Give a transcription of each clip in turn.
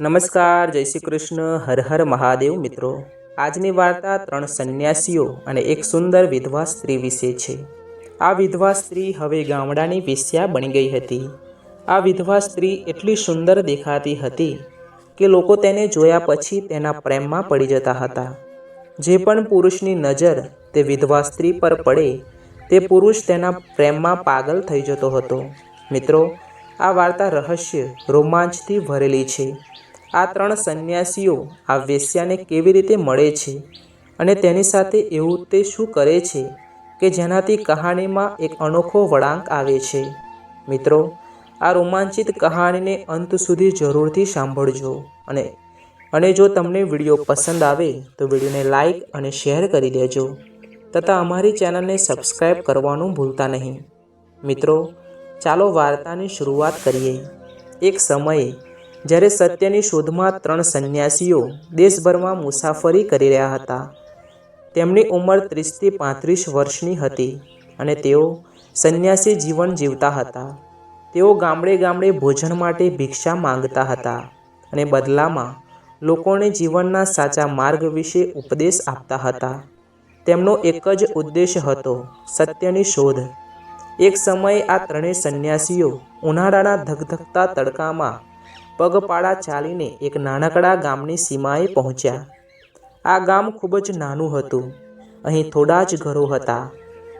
નમસ્કાર, જય શ્રી કૃષ્ણ. હર હર મહાદેવ મિત્રો. આજની વાર્તા ત્રણ સંન્યાસીઓ અને એક સુંદર વિધવા સ્ત્રી વિશે છે. આ વિધવા સ્ત્રી હવે ગામડાની વેશ્યા બની ગઈ હતી. આ વિધવા સ્ત્રી એટલી સુંદર દેખાતી હતી કે લોકો તેને જોયા પછી તેના પ્રેમમાં પડી જતા હતા. જે પણ પુરુષની નજર તે વિધવા સ્ત્રી પર પડે, તે પુરુષ તેના પ્રેમમાં પાગલ થઈ જતો હતો. મિત્રો, આ વાર્તા રહસ્ય રોમાંચથી ભરેલી છે. આ ત્રણ સંન્યાસીઓ આ વેશ્યાને કેવી રીતે મળે છે? અને તેની સાથે એવું તે શું કરે છે કે જેનાથી કહાણીમાં એક અનોખો વળાંક આવે છે? મિત્રો, આ રોમાંચિત કહાણીને અંત સુધી જરૂરથી સાંભળજો અને અને જો તમને વીડિયો પસંદ આવે તો વિડીયોને લાઈક અને શેર કરી દેજો તથા અમારી ચેનલને સબસ્ક્રાઈબ કરવાનું ભૂલતા નહીં. મિત્રો, ચાલો વાર્તાની શરૂઆત કરીએ. એક સમયે જ્યારે સત્યની શોધમાં ત્રણ સંન્યાસીઓ દેશભરમાં મુસાફરી કરી રહ્યા હતા. તેમની ઉંમર ત્રીસથી પાંત્રીસ વર્ષની હતી અને તેઓ સંન્યાસી જીવન જીવતા હતા. તેઓ ગામડે ગામડે ભોજન માટે ભિક્ષા માંગતા હતા અને બદલામાં લોકોને જીવનના સાચા માર્ગ વિશે ઉપદેશ આપતા હતા. તેમનો એક જ ઉદ્દેશ હતો સત્યની શોધ. એક સમયે આ ત્રણેય સંન્યાસીઓ ઉનાળાના ધગધગતા તડકામાં પગપાળા ચાલીને એક નાનકડા ગામની સીમાએ પહોંચ્યા. આ ગામ ખૂબ જ નાનું હતું. અહીં થોડા જ ઘરો હતા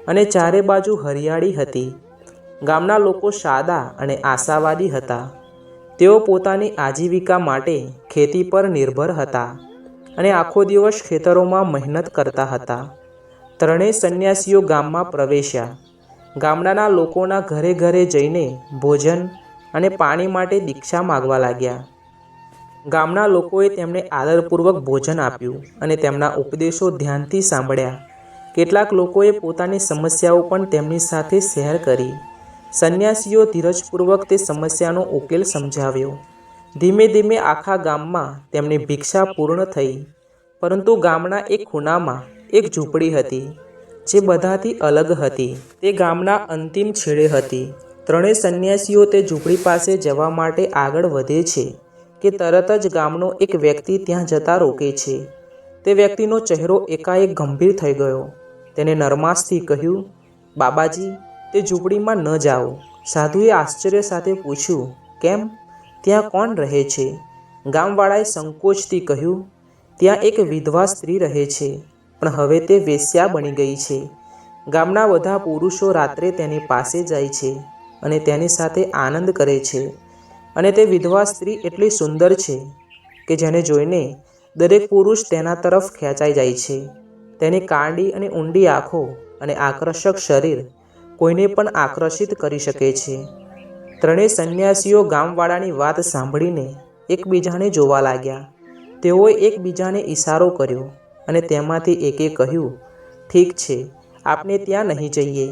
અને ચારે બાજુ હરિયાળી હતી. ગામના લોકો સાદા અને આશાવાદી હતા. તેઓ પોતાની આજીવિકા માટે ખેતી પર નિર્ભર હતા અને આખો દિવસ ખેતરોમાં મહેનત કરતા હતા. ત્રણેય સંન્યાસીઓ ગામમાં પ્રવેશ્યા. ગામડાના લોકોના ઘરે ઘરે જઈને ભોજન અને પાણી માટે દીક્ષા માગવા લાગ્યા. ગામના લોકોએ તેમને આદરપૂર્વક ભોજન આપ્યું અને તેમના ઉપદેશો ધ્યાનથી સાંભળ્યા. કેટલાક લોકોએ પોતાની સમસ્યાઓ પણ તેમની સાથે શેર કરી. સંન્યાસીઓ ધીરજપૂર્વક તે સમસ્યાનો ઉકેલ સમજાવ્યો. ધીમે ધીમે આખા ગામમાં તેમની ભિક્ષા પૂર્ણ થઈ, પરંતુ ગામના એક ખૂણામાં એક ઝૂંપડી હતી, જે બધાથી અલગ હતી. તે ગામના અંતિમ છેડે હતી. ત્રણેય સંન્યાસીઓ તે ઝૂંપડી પાસે જવા માટે આગળ વધે છે કે તરત જ ગામનો એક વ્યક્તિ ત્યાં જતા રોકે છે. તે વ્યક્તિનો ચહેરો એકાએક ગંભીર થઈ ગયો. તેને નરમાશથી કહ્યું, બાબાજી, તે ઝૂંપડીમાં ન જાઓ. સાધુએ આશ્ચર્ય સાથે પૂછ્યું, કેમ? ત્યાં કોણ રહે છે? ગામવાળાએ સંકોચથી કહ્યું, ત્યાં એક વિધવા સ્ત્રી રહે છે, પણ હવે તે વેશ્યા બની ગઈ છે. ગામના બધા પુરુષો રાત્રે તેની પાસે જાય છે. અને તેની સાથે આનંદ કરે છે. અને તે વિધવા સ્ત્રી એટલી સુંદર છે કે જેને જોઈને દરેક પુરુષ તેના તરફ ખેંચાઈ જાય છે. તેની કાંડી અને ઊંડી આંખો અને આકર્ષક શરીર કોઈને પણ આકર્ષિત કરી શકે છે. ત્રણેય સંન્યાસીઓ ગામવાળાની વાત સાંભળીને એકબીજાને જોવા લાગ્યા. તેઓએ એકબીજાને ઈશારો કર્યો અને તેમાંથી એકે કહ્યું, ઠીક છે આપણે ત્યાં નહીં જઈએ.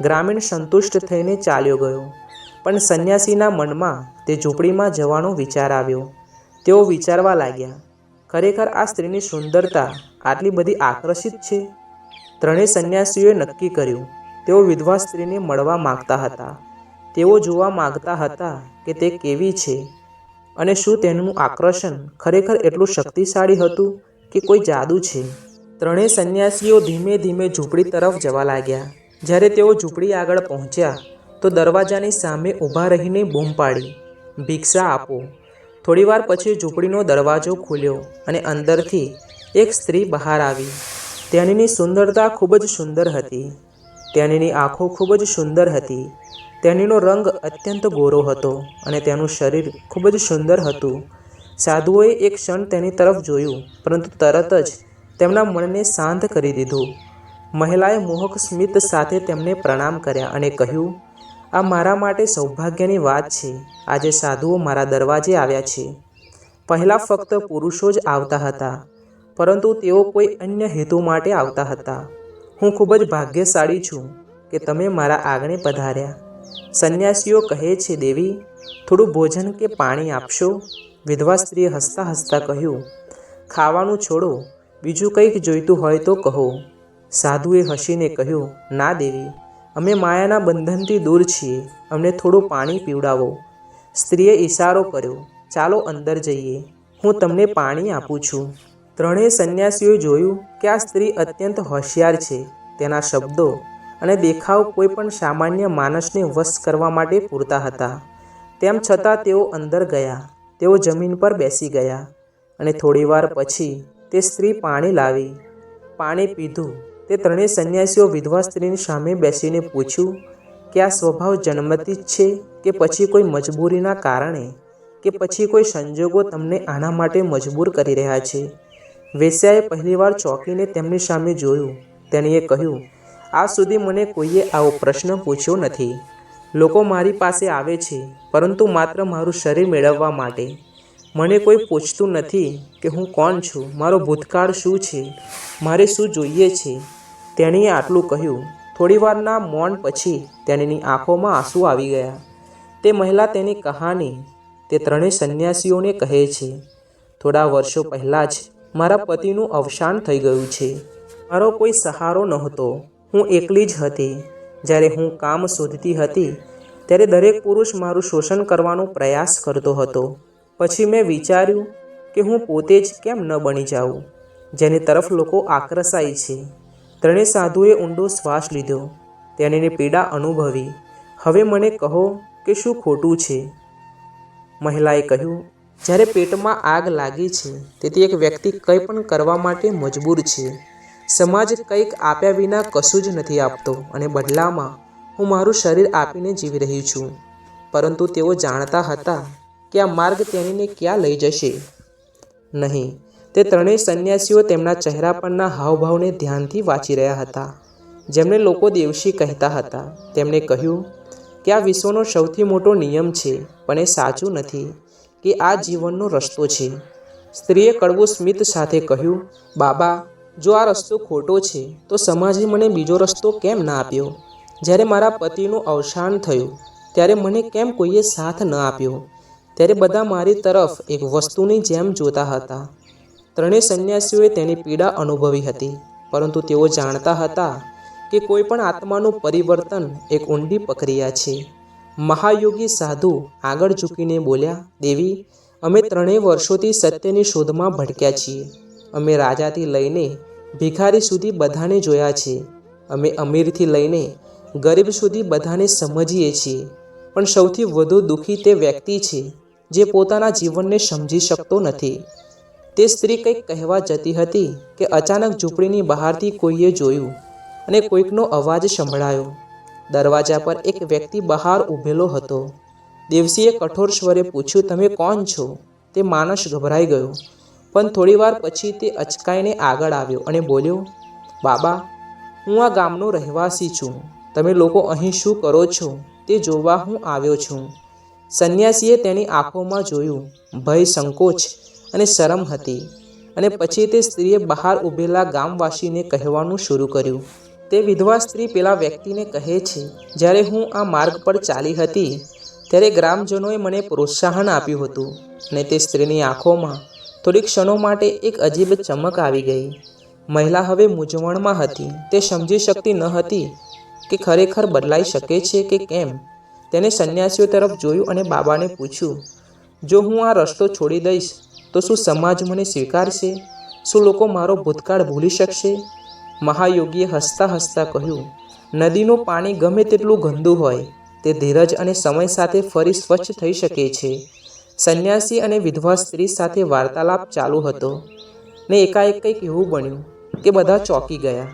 ગ્રામીણ સંતુષ્ટ થઈને ચાલ્યો ગયો. પણ સંન્યાસીના મનમાં તે ઝૂંપડીમાં જવાનો વિચાર આવ્યો. તેઓ વિચારવા લાગ્યા, ખરેખર આ સ્ત્રીની સુંદરતા આટલી બધી આકર્ષિત છે? ત્રણેય સંન્યાસીઓએ નક્કી કર્યું. તેઓ વિધવા સ્ત્રીને મળવા માગતા હતા. તેઓ જોવા માગતા હતા કે તે કેવી છે અને શું તેનું આકર્ષણ ખરેખર એટલું શક્તિશાળી હતું કે કોઈ જાદુ છે. ત્રણેય સંન્યાસીઓ ધીમે ધીમે ઝૂંપડી તરફ જવા લાગ્યા. જ્યારે તેઓ ઝૂંપડી આગળ પહોંચ્યા, તો દરવાજાની સામે ઊભા રહીને બૂમ પાડી, ભિક્ષા આપો. થોડીવાર પછી ઝૂંપડીનો દરવાજો ખુલ્યો અને અંદરથી એક સ્ત્રી બહાર આવી. તેણીની સુંદરતા ખૂબ જ સુંદર હતી. તેણીની આંખો ખૂબ જ સુંદર હતી. તેણીનો રંગ અત્યંત ગોરો હતો અને તેનું શરીર ખૂબ જ સુંદર હતું. સાધુઓએ એક ક્ષણ તેની તરફ જોયું, પરંતુ તરત જ તેમના મનને શાંત કરી દીધું. મહિલાએ મોહક સ્મિત સાથે તેમને પ્રણામ કર્યા અને કહ્યું, આ મારા માટે સૌભાગ્યની વાત છે. આજે સાધુઓ મારા દરવાજે આવ્યા છે. પહેલાં ફક્ત પુરુષો જ આવતા હતા, પરંતુ તેઓ કોઈ અન્ય હેતુ માટે આવતા હતા. હું ખૂબ જ ભાગ્યશાળી છું કે તમે મારા આંગણે પધાર્યા. સંન્યાસીઓ કહે છે, દેવી, થોડું ભોજન કે પાણી આપશો? વિધવા સ્ત્રીએ હસતા હસતા કહ્યું, ખાવાનું છોડો, બીજું કંઈક જોઈતું હોય તો કહો. સાધુએ હસીને કહ્યું, ના દેવી, અમે માયાના બંધનથી દૂર છીએ, અમને થોડું પાણી પીવડાવો. સ્ત્રીએ ઈશારો કર્યો, ચાલો અંદર જઈએ, હું તમને પાણી આપું છું. ત્રણેય સંન્યાસીઓએ જોયું કે આ સ્ત્રી અત્યંત હોશિયાર છે, તેના શબ્દો અને દેખાવ કોઈ પણ સામાન્ય માણસને વશ કરવા માટે પૂરતા હતા. તેમ છતાં તેઓ અંદર ગયા, તેઓ જમીન પર બેસી ગયા અને થોડીવાર પછી તે સ્ત્રી પાણી લાવી, પાણી પીધું તે ત્રણેય સંન્યાસીઓ વિધવા સ્ત્રીની સામે બેસીને પૂછ્યું કે આ સ્વભાવ જન્મથી જ છે કે પછી કોઈ મજબૂરીના કારણે? કે પછી કોઈ સંજોગો તમને આના માટે મજબૂર કરી રહ્યા છે? વેસ્યાએ પહેલીવાર ચોંકીને તેમની સામે જોયું. તેણીએ કહ્યું, આ સુધી મને કોઈએ આવો પ્રશ્ન પૂછ્યો નથી. લોકો મારી પાસે આવે છે, પરંતુ માત્ર મારું શરીર મેળવવા માટે. મને કોઈ પૂછતું નથી કે હું કોણ છું, મારો ભૂતકાળ શું છે, મારે શું જોઈએ છે. તેણીએ આટલું કહ્યું. થોડીવારના મૌન પછી તેણીની આંખોમાં આંસુ આવી ગયા. તે મહિલા તેની કહાની, તે ત્રણેય સંન્યાસીઓને કહે છે. થોડા વર્ષો પહેલાં જ મારા પતિનું અવસાન થઈ ગયું છે. મારો કોઈ સહારો નહોતો. હું એકલી જ હતી. જ્યારે હું કામ શોધતી હતી, ત્યારે દરેક પુરુષ મારું શોષણ કરવાનો પ્રયાસ કરતો હતો. પછી મેં વિચાર્યું કે હું પોતે જ કેમ ન બની જાઉં? જેની તરફ લોકો આકર્ષાય છે. ત્રણેય સાધુએ ઊંડો શ્વાસ લીધો. તેણીને પીડા અનુભવી. હવે મને કહો કે શું ખોટું છે? મહિલાએ કહ્યું, જ્યારે પેટમાં આગ લાગી છે, તેથી એક વ્યક્તિ કંઈ પણ કરવા માટે મજબૂર છે. સમાજ કંઈક આપ્યા વિના કશું જ નથી આપતો અને બદલામાં હું મારું શરીર આપીને જીવી રહી છું. પરંતુ તેઓ જાણતા હતા કે આ માર્ગ તેણીને ક્યાં લઈ જશે? નહીં, તે ત્રણેય સંન્યાસીઓ તેમના ચહેરા પરના હાવભાવને ધ્યાનથી વાંચી રહ્યા હતા. જેમને લોકો દેવશી કહેતા હતા. તેમણે કહ્યું કે આ વિશ્વનો સૌથી મોટો નિયમ છે, પણ એ સાચું નથી, કે આ જીવનનો રસ્તો છે. સ્ત્રીએ કડવું સ્મિત સાથે કહ્યું, બાબા, જો આ રસ્તો ખોટો છે, તો સમાજે મને બીજો રસ્તો કેમ ના આપ્યો? જ્યારે મારા પતિનું અવસાન થયું, ત્યારે મને કેમ કોઈએ સાથ ન આપ્યો? ત્યારે બધા મારી તરફ એક વસ્તુની જેમ જોતા હતા. ત્રણેય સંન્યાસીઓએ તેની પીડા અનુભવી હતી, પરંતુ તેઓ જાણતા હતા કે કોઈ પણ આત્માનું પરિવર્તન એક ઊંડી પ્રક્રિયા છે. મહાયોગી સાધુ આગળ ઝૂકીને બોલ્યા, દેવી, અમે ત્રણેય વર્ષોથી સત્યની શોધમાં ભટક્યા છીએ. અમે રાજાથી લઈને ભિખારી સુધી બધાને જોયા છે. અમે અમીરથી લઈને ગરીબ સુધી બધાને સમજીએ છીએ. પણ સૌથી વધુ દુઃખી તે વ્યક્તિ છે. જે પોતાના જીવનને સમજી શકતો નથી. તે સ્ત્રી કંઈક કહેવા જતી હતી કે અચાનક ઝૂંપડીની બહારથી કોઈએ જોયું અને કોઈકનો અવાજ સંભળાયો. દરવાજા પર એક વ્યક્તિ બહાર ઊભેલો હતો. દેવસીએ કઠોર સ્વરે પૂછ્યું, તમે કોણ છો? તે માણસ ગભરાઈ ગયો. પણ થોડીવાર પછી તે અચકાઈને આગળ આવ્યો અને બોલ્યો, બાબા, હું આ ગામનો રહેવાસી છું. તમે લોકો અહીં શું કરો છો? તે જોવા હું આવ્યો છું. સંન્યાસીએ તેની આંખોમાં જોયું, ભય સંકોચ અને શરમ હતી. અને પછી તે સ્ત્રીએ બહાર ઊભેલા ગામવાસીને કહેવાનું શરૂ કર્યું. તે વિધવા સ્ત્રી પેલા વ્યક્તિને કહે છે, જ્યારે હું આ માર્ગ પર ચાલી હતી, ત્યારે ગ્રામજનોએ મને પ્રોત્સાહન આપ્યું હતું અને તે સ્ત્રીની આંખોમાં થોડી ક્ષણો માટે એક અજીબ ચમક આવી ગઈ. મહિલા હવે મૂંઝવણમાં હતી. તે સમજી શકતી ન હતી કે ખરેખર બદલાઈ શકે છે કે કેમ. તેને સંન્યાસીઓ તરફ જોયું અને બાબાને પૂછ્યું જો હું આ રસ્તો છોડી દઈશ તો શું સમાજ મને સ્વીકારશે? શું લોકો મારો ભૂતકાળ ભૂલી શકશે? મહાયોગીએ હસતા હસતા કહ્યું નદીનું પાણી ગમે તેટલું ગંદુ હોય તે ધીરજ અને સમય સાથે ફરી સ્વચ્છ થઈ શકે છે. સંન્યાસી અને વિધવા સ્ત્રી સાથે વાર્તાલાપ ચાલુ હતો ને એકાએક કંઈક એવું બન્યું કે બધા ચોંકી ગયા.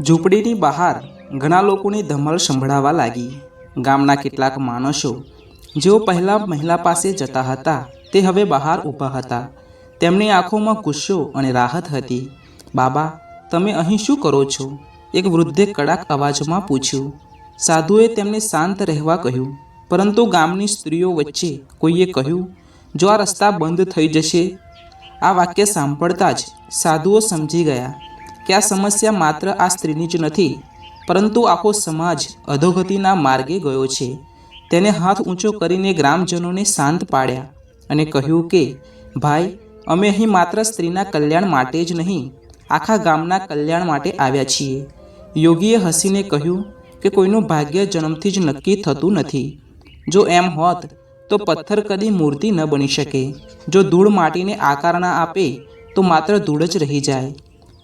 ઝૂંપડીની બહાર ઘણા લોકોની ધમાલ સંભળાવા લાગી. ગામના કેટલાક માણસો જેઓ પહેલાં મહિલા પાસે જતા હતા, તે હવે બહાર ઊભા હતા. તેમની આંખોમાં ગુસ્સો અને રાહત હતી. બાબા, તમે અહીં શું કરો છો? એક વૃદ્ધે કડાક અવાજમાં પૂછ્યું. સાધુએ તેમને શાંત રહેવા કહ્યું, પરંતુ ગામની સ્ત્રીઓ વચ્ચે કોઈએ કહ્યું, જો આ રસ્તા બંધ થઈ જશે, આ વાક્ય સાંભળતા જ સાધુઓ સમજી ગયા. કે આ સમસ્યા માત્ર આ સ્ત્રીની જ નથી પરંતુ આખો સમાજ અધોગતિના માર્ગે ગયો છે. તેને હાથ ઊંચો કરીને ગ્રામજનોને શાંત પાડ્યા અને કહ્યું કે, ભાઈ, અમે અહીં માત્ર સ્ત્રીના કલ્યાણ માટે જ નહીં, આખા ગામના કલ્યાણ માટે આવ્યા છીએ. યોગીએ હસીને કહ્યું કે, કોઈનું ભાગ્ય જન્મથી જ નક્કી થતું નથી. જો એમ હોત, તો પથ્થર કદી મૂર્તિ ન બની શકે. જો ધૂળ માટીને આકાર ના આપે, તો માત્ર ધૂળ જ રહી જાય.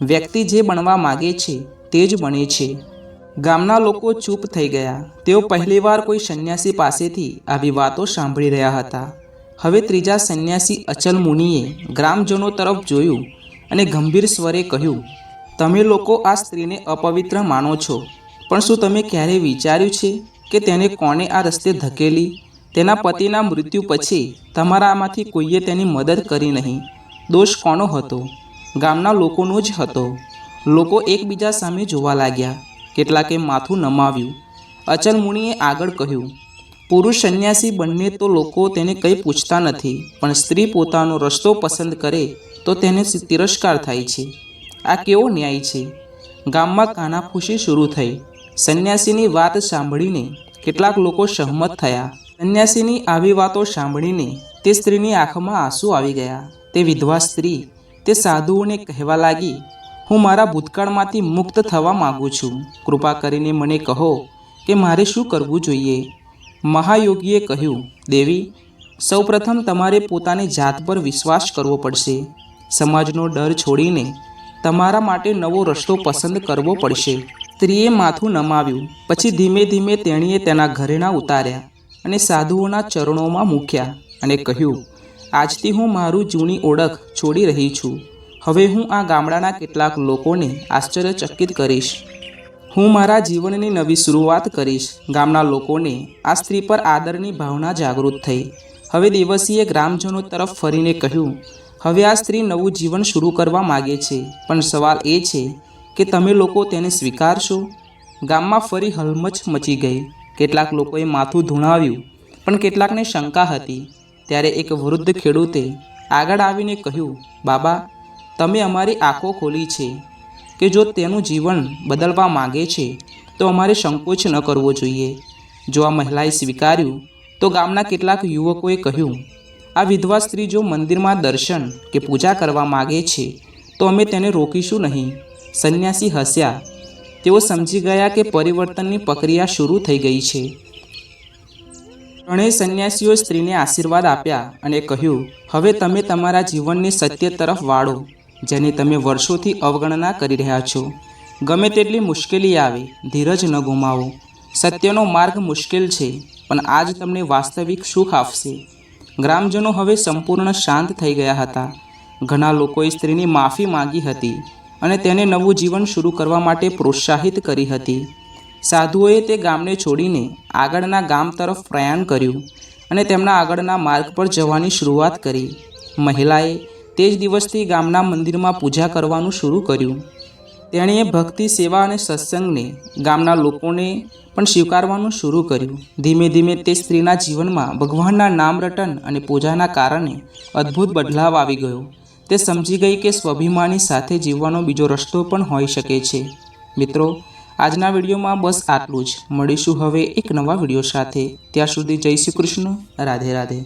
વ્યક્તિ જે બનવા માગે છે, તે જ બને છે. ગામના લોકો ચૂપ થઈ ગયા. તેઓ પહેલીવાર કોઈ સંન્યાસી પાસેથી આવી વાતો સાંભળી રહ્યા હતા. હવે ત્રીજા સંન્યાસી અચલ મુનિએ ગ્રામજનો તરફ જોયું અને ગંભીર સ્વરે કહ્યું, તમે લોકો આ સ્ત્રીને અપવિત્ર માનો છો. પણ શું તમે ક્યારેય વિચાર્યું છે કે તેને કોણે આ રસ્તે ધકેલી? તેના પતિના મૃત્યુ પછી તમારામાંથી કોઈએ તેની મદદ કરી નહીં. દોષ કોનો હતો? ગામના લોકોનો જ હતો. લોકો એકબીજા સામે જોવા લાગ્યા. કેટલાકે માથું નમાવ્યું. અચલ મુનિએ આગળ કહ્યું, પુરુષ સંન્યાસી બંને તો લોકો તેને કંઈ પૂછતા નથી, પણ સ્ત્રી પોતાનો રસ્તો પસંદ કરે તો તેને તિરસ્કાર થાય છે. આ કેવો ન્યાય છે? ગામમાં કાનાફૂસી શરૂ થઈ. સંન્યાસીની વાત સાંભળીને કેટલાક લોકો સહમત થયા. સંન્યાસીની આવી વાતો સાંભળીને તે સ્ત્રીની આંખમાં આંસુ આવી ગયા. તે વિધવા સ્ત્રી, તે સાધુઓને કહેવા લાગી હું મારા ભૂતકાળમાંથી મુક્ત થવા માગું છું. કૃપા કરીને મને કહો કે મારે શું કરવું જોઈએ? મહાયોગીએ કહ્યું, દેવી, સૌપ્રથમ તમારે પોતાની જાત પર વિશ્વાસ કરવો પડશે. સમાજનો ડર છોડીને તમારા માટે નવો રસ્તો પસંદ કરવો પડશે. સ્ત્રીએ માથું નમાવ્યું. પછી ધીમે ધીમે તેણીએ તેના ઘરેણા ઉતાર્યા અને સાધુઓના ચરણોમાં મૂક્યા અને કહ્યું, આજથી હું મારું જૂની ઓળખ છોડી રહી છું. હવે હું આ ગામડાના કેટલાક લોકોને આશ્ચર્યચકિત કરીશ. હું મારા જીવનની નવી શરૂઆત કરીશ. ગામના લોકોને આ સ્ત્રી પર આદરની ભાવના જાગૃત થઈ. હવે દેવસીએ ગ્રામજનો તરફ ફરીને કહ્યું, હવે આ સ્ત્રી નવું જીવન શરૂ કરવા માગે છે. પણ સવાલ એ છે કે તમે લોકો તેને સ્વીકારશો? ગામમાં ફરી હલમચ મચી ગઈ. કેટલાક લોકોએ માથું ધૂણાવ્યું, પણ કેટલાકને શંકા હતી. ત્યારે એક વૃદ્ધ ખેડૂતે આગળ આવીને કહ્યું, બાબા તમે અમારી આંખો ખોલી છે કે જો તેનું જીવન બદલવા માગે છે, તો અમારે સંકોચ ન કરવો જોઈએ. જો આ મહિલાએ સ્વીકાર્યું, તો ગામના કેટલાક યુવકોએ કહ્યું, આ વિધવા સ્ત્રી જો મંદિરમાં દર્શન કે પૂજા કરવા માગે છે, તો અમે તેને રોકીશું નહીં સંન્યાસી હસ્યા. તેઓ સમજી ગયા કે પરિવર્તનની પ્રક્રિયા શરૂ થઈ ગઈ છે. ત્રણેય સંન્યાસીઓ સ્ત્રીને આશીર્વાદ આપ્યા અને કહ્યું, હવે તમે તમારા જીવનની સત્ય તરફ વાળો. જેની તમે વર્ષોથી અવગણના કરી રહ્યા છો. ગમે તેટલી મુશ્કેલી આવે, ધીરજ ન ગુમાવો. સત્યનો માર્ગ મુશ્કેલ છે, પણ આજ તમને વાસ્તવિક સુખ આપશે. ગ્રામજનો હવે સંપૂર્ણ શાંત થઈ ગયા હતા. ઘણા લોકોએ સ્ત્રીની માફી માંગી હતી અને તેને નવું જીવન શરૂ કરવા માટે પ્રોત્સાહિત કરી હતી. સાધુઓએ તે ગામને છોડીને આગળના ગામ તરફ પ્રયાણ કર્યું અને તેમના આગળના માર્ગ પર જવાની શરૂઆત કરી. મહિલાએ તે જ દિવસથી ગામના મંદિરમાં પૂજા કરવાનું શરૂ કર્યું. તેણીએ ભક્તિ, સેવા અને સત્સંગને ગામના લોકોને પણ સ્વીકારવાનું શરૂ કર્યું. ધીમે ધીમે તે સ્ત્રીના જીવનમાં ભગવાનના નામ રટન અને પૂજાના કારણે અદ્ભુત બદલાવ આવી ગયો. તે સમજી ગઈ કે સ્વાભિમાની સાથે જીવવાનો બીજો રસ્તો પણ હોઈ શકે છે. મિત્રો, આજના વિડીયોમાં બસ આટલું જ. મળીશું હવે એક નવા વીડિયો સાથે. ત્યાં સુધી જય શ્રી કૃષ્ણ. રાધે રાધે.